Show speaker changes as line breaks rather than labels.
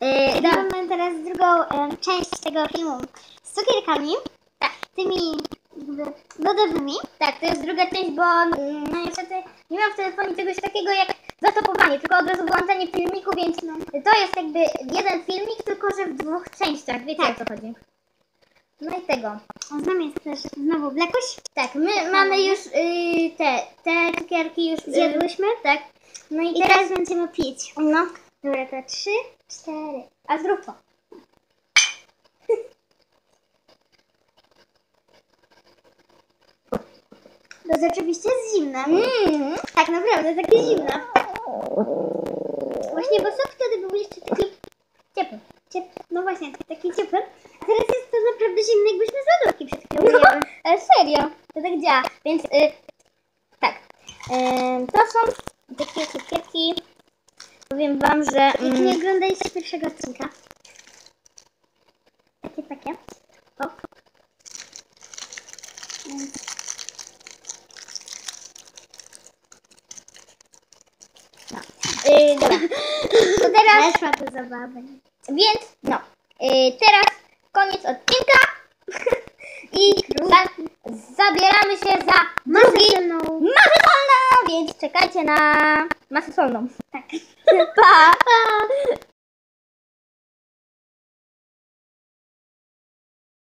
Yy,
teraz drugą em, część tego filmu z cukierkami.
Tak.
Tymi jakby lodowymi.
tak, to jest druga część, bo mm, no niestety nie mam w telefonie czegoś takiego jak zastopowanie, tylko od razu włączanie filmiku, więc
No.
to jest jakby jeden filmik, tylko że w dwóch częściach. Wiecie
Tak.
o co chodzi. No i tego.
A z nami jest też znowu Blekuś.
Tak, my mamy już y, te, te cukierki już y,
Zjadłyśmy.
Tak. No i
I
teraz,
teraz będziemy pić.
no,
Dobra, to trzy, cztery.
a zrób to.
To jest oczywiście jest zimne.
Mm,
Tak naprawdę, takie zimne. Właśnie, bo sok wtedy był jeszcze taki
ciepły.
ciepły. No właśnie, taki ciepły. A teraz jest to naprawdę zimne, jakbyśmy z lodówki przed chwilą.
E, serio, to tak działa. Więc y, tak, Ym, to są takie cukierki. Powiem wam, że
Jak nie
mm,
oglądaliście pierwszego odcinka. Takie, takie. O.
y, dobra. To teraz,
Weszła zabawa.
więc no, y, teraz koniec odcinka i za, zabieramy się za drugi
solną.
masę solną, więc czekajcie na masę solną.
Tak.
Pa!